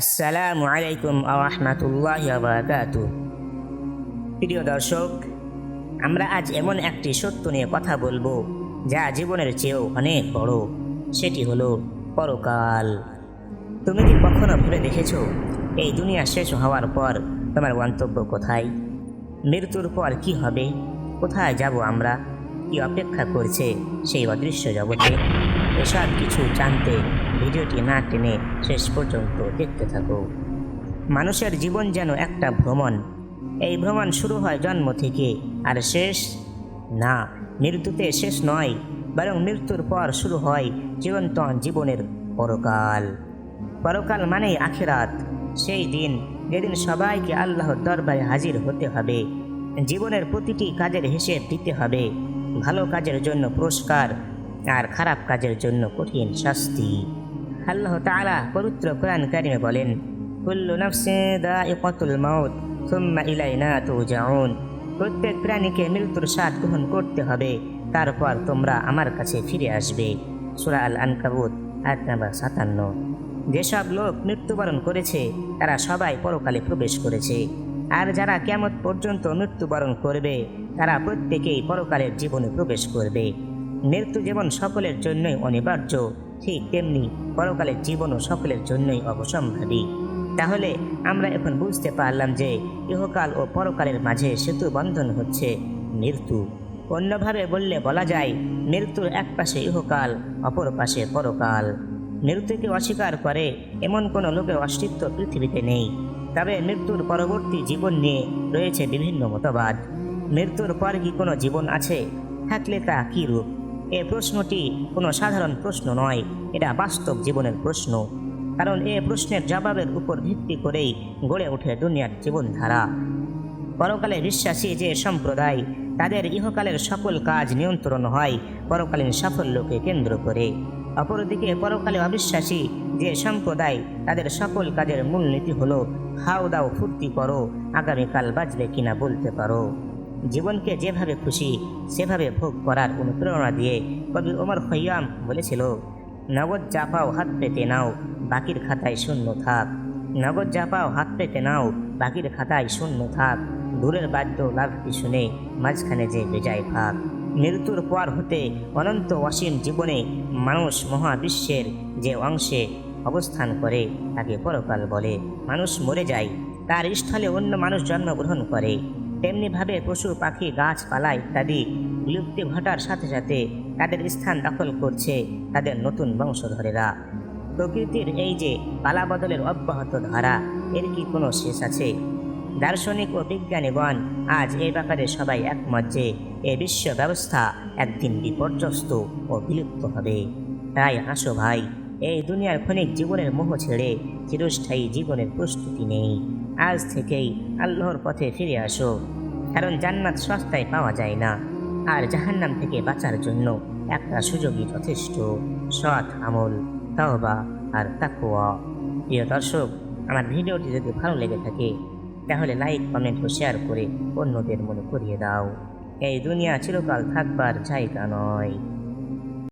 আসসালামু আলাইকুম আহমাতুল্লাহ প্রিয় দর্শক, আমরা আজ এমন একটি সত্য নিয়ে কথা বলব যা জীবনের চেয়েও অনেক বড়। সেটি হলো পরকাল। তুমি কি কখনো ভেবে দেখেছ, এই দুনিয়া শেষ হওয়ার পর তোমার গন্তব্য কোথায়? মৃত্যুর পর কি হবে? কোথায় যাব আমরা? কি অপেক্ষা করছে সেই অদৃশ্য জগতে? এসব কিছু জানতে ভিডিওটি না টেনে শেষ পর্যন্ত দেখতে থাকো। মানুষের জীবন যেন একটা ভ্রমণ। এই ভ্রমণ শুরু হয় জন্ম থেকে, আর শেষ না, মৃত্যুতে শেষ নয়, বরং মৃত্যুর পর শুরু হয় চিরন্তন জীবনের পরকাল। পরকাল মানেই আখেরাত। সেই দিন, যেদিন সবাইকে আল্লাহর দরবারে হাজির হতে হবে, জীবনের প্রতিটি কাজের হিসেব দিতে হবে, ভালো কাজের জন্য পুরস্কার আর খারাপ কাজের জন্য কঠিন শাস্তি। আল্লাহ তালা পবিত্র কোরআন কারিমে বলেন, কুল্লু নাফসে দাইকাতুল মাউত, সুম্মা ইলাইনা তুরজাউন। প্রত্যেক প্রাণীকে মৃত্যুর স্বাদ গ্রহণ করতে হবে, তারপর তোমরা আমার কাছে ফিরে আসবে। সূরা আল আনকাবুত আয়াত নাম্বার সাতান্ন। যেসব লোক মৃত্যুবরণ করেছে, তারা সবাই পরকালে প্রবেশ করেছে। আর যারা কেমত পর্যন্ত মৃত্যুবরণ করবে, তারা প্রত্যেকেই পরকালের জীবনে প্রবেশ করবে। মৃত্যু যেমন সকলের জন্যই অনিবার্য। ঠিক তেমনি পরকালের জীবনও সকলের জন্যই অবসম্ভাবী। তাহলে আমরা এখন বুঝতে পারলাম যে ইহকাল ও পরকালের মাঝে সেতু বন্ধন হচ্ছে, মৃত্যু। অন্যভাবে বললে বলা যায়, মৃত্যুর এক পাশে ইহকাল, অপর পাশে পরকাল। মৃত্যুকে অস্বীকার করে এমন কোনো লোকের অস্তিত্ব পৃথিবীতে নেই। তবে মৃত্যুর পরবর্তী জীবন নিয়ে রয়েছে বিভিন্ন মতবাদ। মৃত্যুর পর কি কোনো জীবন আছে? থাকলে তা কী রূপ? এ প্রশ্নটি কোনো সাধারণ প্রশ্ন নয়, এটা বাস্তব জীবনের প্রশ্ন। কারণ এ প্রশ্নের জবাবের উপর ভিত্তি করেই গড়ে ওঠে দুনিয়ার জীবনধারা। পরকালে বিশ্বাসী যে সম্প্রদায়, তাদের ইহকালের সকল কাজ নিয়ন্ত্রণ হয় পরকালীন সাফল্যকে কেন্দ্র করে। অপরদিকে পরকালে অবিশ্বাসী যে সম্প্রদায়, তাদের সকল কাজের মূলনীতি হলো খাও দাও ফুর্তি করো, আগামীকাল বাঁচবে কিনা বলতে পারো। জীবনকে যেভাবে খুশি, সেভাবে ভোগ করার অনুপ্রেরণা দিয়ে কবি ওমর খৈয়াম বলেছিল, নগদ যা পাও হাত পেতে নাও, বাকির খাতায় শূন্য থাক। নগদ যা পাও হাত পেতে নাও, বাকির খাতায় শূন্য থাক। দূরের বাদ্য লাভটি শুনে মাঝখানে যে বেজায় ভাগ মৃত্যুর পর হতে অনন্ত অসীম জীবনে মানুষ মহাবিশ্বের যে অংশে অবস্থান করে, তাকে পরকাল বলে। মানুষ মরে যায়, তার স্থলে অন্য মানুষ জন্মগ্রহণ করে। তেমনিভাবে পশু পাখি গাছপালা ইত্যাদি বিলুপ্তি ঘটার সাথে সাথে তাদের স্থান দখল করছে তাদের নতুন বংশধরেরা। প্রকৃতির এই যে পালাবদলের অব্যাহত ধারা, এর কি কোনো শেষ আছে? দার্শনিক ও বিজ্ঞানীগণ আজ এই ব্যাপারে সবাই একমত যে এ বিশ্ব ব্যবস্থা একদিন বিপর্যস্ত ও বিলুপ্ত হবে। তাই আসো ভাই, এই দুনিয়ার ক্ষণিক জীবনের মোহ ছেড়ে চিরস্থায়ী জীবনের প্রস্তুতি নেই। আজ থেকেই আল্লাহর পথে ফিরে আসো। কারণ জান্নাত সস্তায় পাওয়া যায় না। আর জাহান্নাম থেকে বাঁচার জন্য একটা সুযোগই যথেষ্ট। সৎ আমল, তাওবা আর তাকুয়া প্রিয় দর্শক, আমার ভিডিওটি যদি ভালো লেগে থাকে, তাহলে লাইক, কমেন্ট ও শেয়ার করে অন্যদের মনে করিয়ে দাও। এই দুনিয়া চিরকাল থাকবার জায়গা নয়।